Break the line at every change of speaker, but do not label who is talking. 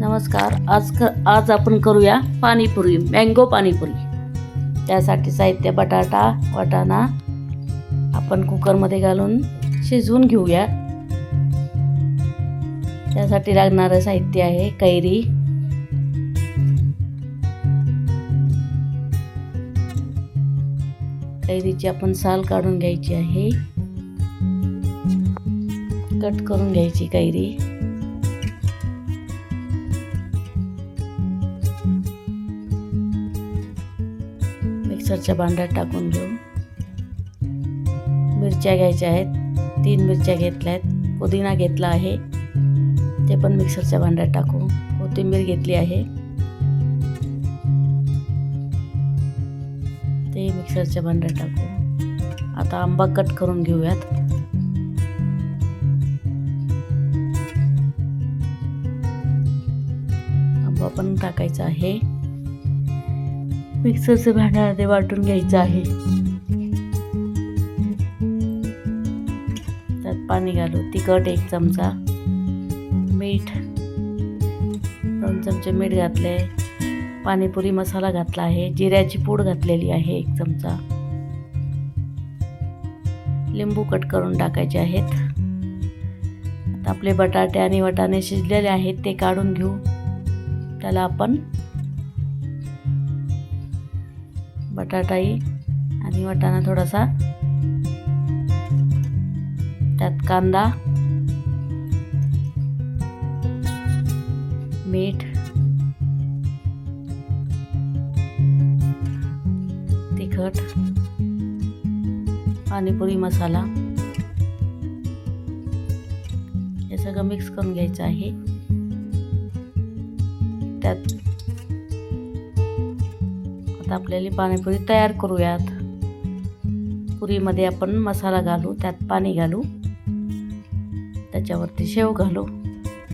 नमस्कार. आज क आज आपण करूया पाणीपुरी मँगो पाणीपुरी. त्यासाठी साहित्य बटाटा वाटाणा आपण कुकरमध्ये घालून शिजवून घेऊया. त्यासाठी लागणारं साहित्य आहे कैरी. कैरीची आपण साल काढून घ्यायची आहे. कट करून घ्यायची कैरी. मिक्सरच्या भांड्यात टाकून घेऊ. मिरच्या घ्यायच्या आहेत. तीन मिरच्या घेतल्या आहेत पुदिना घेतला आहे. ते पण मिक्सरच्या भांड्यात टाकू. कोथिंबीर घेतली आहे. ते मिक्सरच्या भांड्यात टाकू. आता आंबा कट करून घेऊयात. आंबा पण टाकायचा आहे. मिक्सरचं भांड्यामध्ये वाटून घ्यायचं आहे. त्यात पाणी घालू तिखट एक चमचा मीठ दोन चमचे मीठ घातले पाणीपुरी मसाला घातला आहे जिऱ्याची पूड घातलेली आहे एक चमचा. लिंबू कट करून टाकायचे आहेत. आता आपले बटाटे आणि वटाणे शिजलेले आहेत ते काढून घेऊ. त्याला आपण बटाटाही आणि वाटाणा थोडासा. त्यात कांदा मीठ तिखट पाणीपुरी मसाला. हे सगळं मिक्स करून घ्यायचं आहे. त्यात आता आपल्याला पाणीपुरी तयार करूयात. पुरीमध्ये आपण मसाला घालू त्यात पाणी घालू. त्याच्यावरती शेव घालू.